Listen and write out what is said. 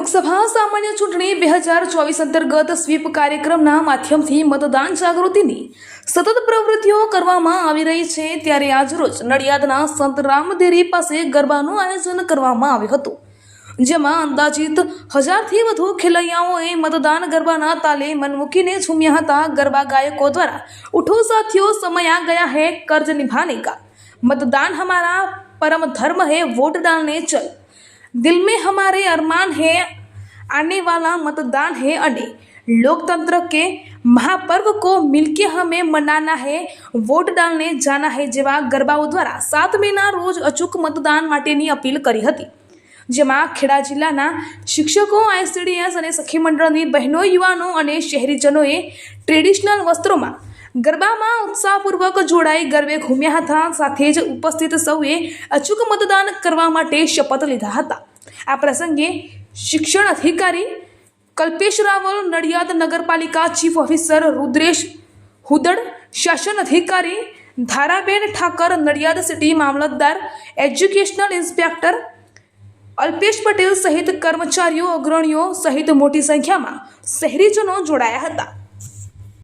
લોકસભા સામાન્ય ચૂંટણી બે હજાર ચોવીસ અંતર્ગત સ્વીપ કાર્યક્રમના માધ્યમથી મતદાન જાગૃતિની સતત પ્રવૃત્તિઓ કરવામાં આવી રહી છે ત્યારે આજરોજ નડિયાદના સંત રામદેરી પાસે ગરબાનું આયોજન કરવામાં આવ્યું હતું, જેમાં અંદાજિત હજારથી વધુ ખેલૈયાઓએ મતદાન ગરબાના તાલે મન મૂકીને ઝૂમ્યા હતા. ગરબા ગાયકો દ્વારા ઉઠો સાથીઓ, સમય આ ગયા હે, કર્જ નિભાને કા મતદાન હમારા પરમ ધર્મ હે, વોટ ડાલને ચલ. दिल में हमारे अरमान है आने वाला मतदान है अने लोकतंत्र के महापर्व को मिलके हमें मनाना है वोट डालने जाना है જેવા ગરબાઓ દ્વારા સાત મેના રોજ અચૂક મતદાન માટેની અપીલ કરી હતી જેમાં ખેડા જિલ્લાના શિક્ષકો આઈસીડીએસ અને સખી મંડળની બહેનો યુવાનો અને શહેરીજનોએ ટ્રેડિશનલ વસ્ત્રોમાં ગરબામાં ઉત્સાહપૂર્વક જોડાઈ ગરબે ઘૂમ્યા હતા. સાથે જ ઉપસ્થિત સૌએ અચૂક મતદાન કરવા માટે શપથ લીધા હતા. આ પ્રસંગે શિક્ષણ અધિકારી કલ્પેશ રાવલ, નડિયાદ નગરપાલિકા ચીફ ઓફિસર રુદ્રેશ હુદડ, શાસન અધિકારી ધારાબેન ઠાકર, નડિયાદ સિટી મામલતદાર, એજ્યુકેશનલ ઇન્સ્પેક્ટર અલ્પેશ પટેલ સહિત કર્મચારીઓ, અગ્રણીઓ સહિત મોટી સંખ્યામાં શહેરીજનો જોડાયા હતા.